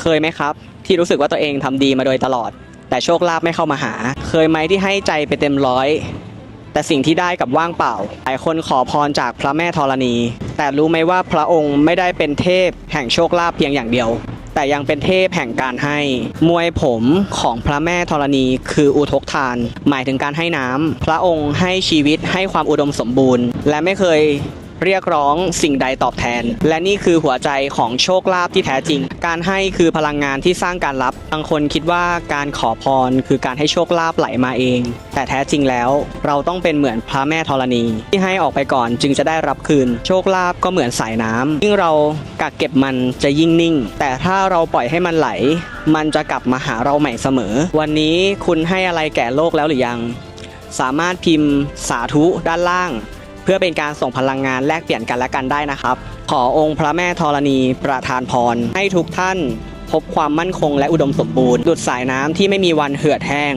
เคยไหมครับ ที่รู้สึกว่าตัวเองทำดีมาโดยตลอด แต่โชคลาภไม่เข้ามาหา เคยไหมที่ให้ใจไปเต็มร้อย แต่สิ่งที่ได้กับว่างเปล่าหลายคนขอพรจากพระแม่ธรณี แต่รู้ไหมว่าพระองค์ไม่ได้เป็นเทพแห่งโชคลาภเพียงอย่างเดียว แต่ยังเป็นเทพแห่งการให้ มวยผมของพระแม่ธรณี คืออุทกทาน หมายถึงการให้น้ำพระองค์ให้ชีวิตให้ความอุดมสมบูรณ์ และไม่เคย เรียกร้องสิ่งใดตอบแทน และนี่คือหัวใจของโชคลาภที่แท้จริง การให้คือพลังงานที่สร้างการรับบางคนคิดว่าการขอพรคือการให้โชคลาภไหลมาเอง แต่แท้จริงแล้วเราต้องเป็นเหมือนพระแม่ธรณี ที่ให้ออกไปก่อนจึงจะได้รับคืน โชคลาภก็เหมือนสายน้ำยิ่งเรากักเก็บมันจะยิ่งนิ่ง แต่ถ้าเราปล่อยให้มันไหล มันจะกลับมาหาเราใหม่เสมอ วันนี้คุณให้อะไรแก่โลกแล้วหรือยัง สามารถพิมพ์สาธุด้านล่าง พื่อเป็นการส่งพลังงานแลกเปลี่ยนกันและกันได้นะครับ ขอองค์พระแม่ธรณีประทานพร ให้ทุกท่านพบความมั่นคงและอุดมสมบูรณ์ดุดสายน้ำที่ไม่มีวันเหือดแห้ง